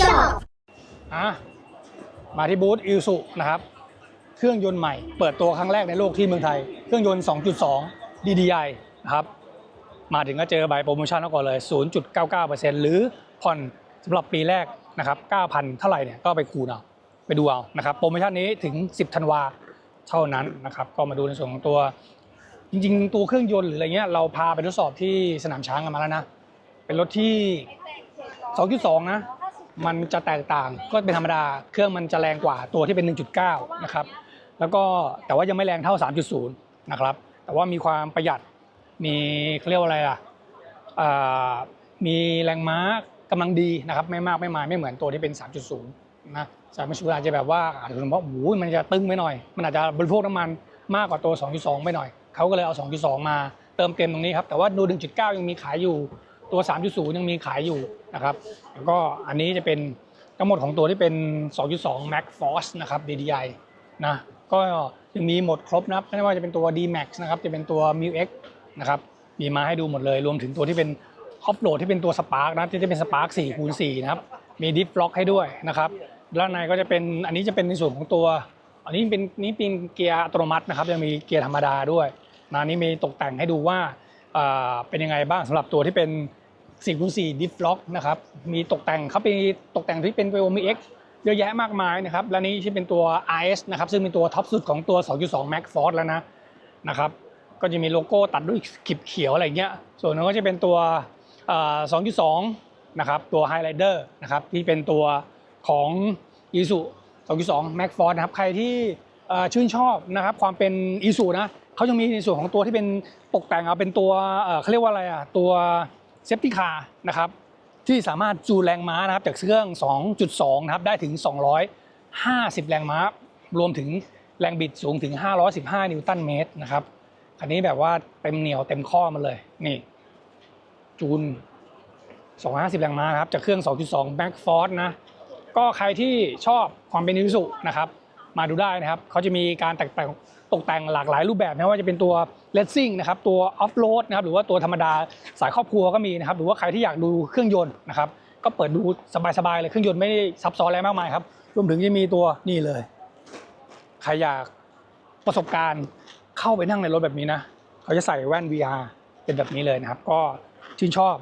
ชอบอะมาที่บูธอิลสุนะครับ เครื่องยนต์ใหม่ เปิดตัวครั้งแรกในโลกที่เมืองไทย เครื่องยนต์ 2.2 DDI นะครับ มาถึงก็เจอใบโปรโมชั่นแล้วก่อนเลย 0.99%หรือผ่อนสำหรับปีแรกนะครับ 9,000 เท่าไหร่เนี่ยก็ไปคูณเอาไปดูเอานะครับ โปรโมชั่นนี้ถึง 10 ธันวาเท่านั้นนะครับ ก็มาดูในส่วนของตัว จริงๆ ตัวเครื่องยนต์หรืออะไรเงี้ยเราพาไปทดสอบที่สนามช้างกันมาแล้วนะ เป็นรถที่ 2.2 นะ มันจะแตกต่างก็เป็นธรรมดา เครื่องมันจะแรงกว่าตัวที่เป็น 1.9 นะครับ แล้วก็แต่ว่ายังไม่แรงเท่า 3.0 นะครับ แต่ว่ามีความประหยัด มีเขาเรียกว่าอะไรอะมีแรงม้ากำลังดีนะครับ ไม่มากไม่มายไม่เหมือนตัวที่เป็น 3.0 นะสามชูอาจจะแบบว่าอาจจะเป็นเพราะโอ้โหมันจะตึงไปหน่อย มันอาจจะบริโภคน้ำมันมากกว่าตัว 2.2 ไปหน่อย เขาก็เลยเอา 2.2 มาเติมเต็มตรงนี้ครับ แต่ว่าดู 1.9 ยังมีขายอยู่ ตัว 3.0 ยังมีขายอยู่ นะครับ แล้วก็อันนี้จะเป็นทั้งหมดของตัวที่เป็น 2.2 Max Force นะครับ DDI นะก็ยังมีหมดครบนะครับไม่ว่าจะเป็นตัว D Max นะครับจะเป็นตัว m u X นะครับมีมาให้ดูหมดเลยรวมถึงตัวที่เป็นออฟโหลดที่เป็นตัว Spark นะที่จะเป็น Spark 4คูณ4นะครับมี Diff Lock ให้ด้วยนะครับด้านในก็จะเป็นอันนี้จะเป็นในส่วนของตัว อันนี้เป็นนี่เป็นเกียร์อัตโนมัตินะครับยังมีเกียร์ธรรมดาด้วยนะอันนี้มีตกแต่งให้ดูว่าอ่าเป็นยังไงบ้างสำหรับตัวที่เป็น 4คูณ4 Diff Lock นะครับ มีตกแต่งเขาเป็นตกแต่งที่เป็น v o m X เยอะแยะมากมายนะครับ และนี้ที่เป็นตัว RS นะครับ ซึ่งเป็นตัวท็อปสุดของตัว 2.2 Max Force แล้วนะนะครับ ก็จะมีโลโก้ตัดด้วยขีดเขียวอะไรเงี้ย ส่วนนั้นก็จะเป็นตัว 2.2 นะครับ ตัว Highlander นะครับ ที่เป็นตัวของ i s u 2.2 Max Force นะครับ ใครที่ชื่นชอบนะครับความเป็น i s u นะ เขายังมีในส่วนของตัวที่เป็นตกแต่งเอาเป็นตัวเขาเรียกว่าอะไรอะ ตัว เซฟตี้คาร์นะครับที่สามารถจูนแรงม้านะครับจากเครื่อง 2.2 นะครับได้ถึง 250 แรงม้า รวมถึงแรงบิดสูงถึง 515 นิวตันเมตรนะครับอันนี้แบบว่าเต็มเหนียวเต็มข้อมาเลยนี่จูน 250 แรงม้าครับจากเครื่อง 2.2 Max Force นะก็ใครที่ชอบความเป็นอิสุนะครับ มาดูได้นะครับเขาจะมีการตกแต่งตกแต่งหลากหลายรูปแบบนะว่าจะเป็นตัวเลสซิ่งนะครับตัวออฟโรดนะครับหรือว่าตัวธรรมดาสายครอบครัวก็มีนะครับหรือว่าใครที่อยากดูเครื่องยนต์นะครับก็เปิดดูสบายๆเลยเครื่องยนต์ไม่ได้ซับซ้อนอะไรมากมายครับรวมถึงจะมีตัวนี่เลย ใครอยากประสบการณ์เข้าไปนั่งในรถแบบนี้นะเขาจะใส่แว่น VR เป็นแบบนี้เลยนะครับ ก็ชื่นชอบ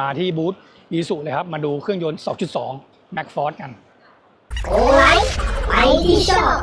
มาที่บูธอีสุเลยครับ มาดูเครื่องยนต์ 2.2 Max Force กันโอไลฟ์ไปที่ ชอบ